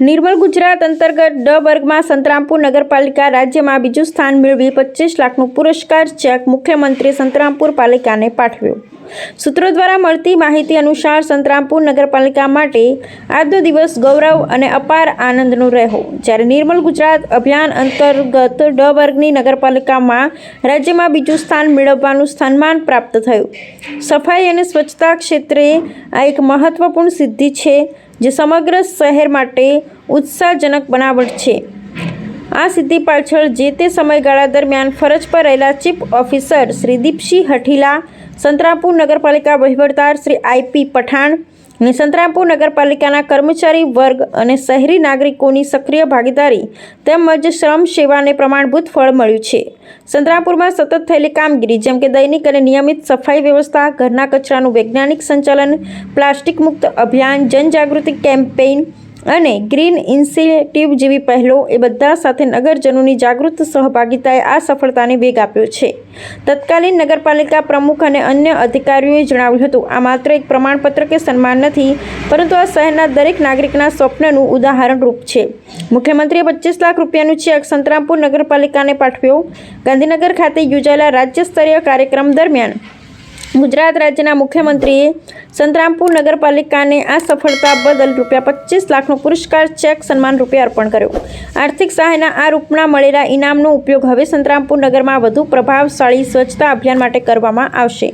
નિર્મલ ગુજરાત અંતર્ગત ડ વર્ગમાં સંતરામપુર નગરપાલિકા રાજ્યમાં બીજું સ્થાન મેળવી પચીસ લાખનું પુરસ્કાર ચેક મુખ્યમંત્રી સંતરામપુર પાલિકાને પાઠવ્યો. સૂત્રો દ્વારા મળતી માહિતી અનુસાર સંતરામપુર નગરપાલિકા માટે આજનો દિવસ ગૌરવ અને અપાર આનંદનો રહ્યો જ્યારે નિર્મલ ગુજરાત અભિયાન અંતર્ગત ડ વર્ગની નગરપાલિકામાં રાજ્યમાં બીજું સ્થાન મેળવવાનું સન્માન પ્રાપ્ત થયું. સફાઈ અને સ્વચ્છતા ક્ષેત્રે આ એક મહત્વપૂર્ણ સિદ્ધિ છે. જે સમગ્ર શહેર માટે ઉત્સાહજનક બનાવટ છે. આ સિદ્ધિ પાછળ જે તે સમયગાળા દરમિયાન ફરજ પર રહેલા ચીફ ઓફિસર શ્રી દીપસિંહ હઠીલા, સંતરામપુર નગરપાલિકા વહીવટદાર શ્રી આઈપી પઠાણ અને સંતરામપુર નગરપાલિકાના કર્મચારી વર્ગ અને શહેરી નાગરિકોની સક્રિય ભાગીદારી તેમજ શ્રમ સેવાને પ્રમાણભૂત ફળ મળ્યું છે. સંતરામપુરમાં સતત થયેલી કામગીરી, જેમ કે દૈનિક અને નિયમિત સફાઈ વ્યવસ્થા, ઘરના કચરાનું વૈજ્ઞાનિક સંચાલન, પ્લાસ્ટિક મુક્ત અભિયાન, જનજાગૃતિ કેમ્પેઇન અને ગ્રીન ઇન્સિટિવ જેવી પહેલો એ બધા સાથે નગરજનોની જાગૃત સહભાગિતાએ આ સફળતાને વેગ આપ્યો છે. તત્કાલીન નગરપાલિકા પ્રમુખ અને અન્ય અધિકારીઓએ જણાવ્યું હતું, આ માત્ર એક પ્રમાણપત્ર કે સન્માન નથી, પરંતુ આ શહેરના દરેક નાગરિકના સ્વપ્નનું ઉદાહરણરૂપ છે. મુખ્યમંત્રીએ પચીસ લાખ રૂપિયાનું ચેક સંતરામપુર નગરપાલિકાને પાઠવ્યો. ગાંધીનગર ખાતે યોજાયેલા રાજ્ય સ્તરીય કાર્યક્રમ દરમિયાન ગુજરાત રાજ્યના મુખ્યમંત્રીએ સંતરામપુર નગરપાલિકાને આ સફળતા બદલ રૂપિયા પચીસ લાખનો પુરસ્કાર, ચેક, સન્માન રૂપે અર્પણ કર્યો. આર્થિક સહાયના આ રૂપમાં મળેલા ઇનામનો ઉપયોગ હવે સંતરામપુર નગરમાં વધુ પ્રભાવશાળી સ્વચ્છતા અભિયાન માટે કરવામાં આવશે.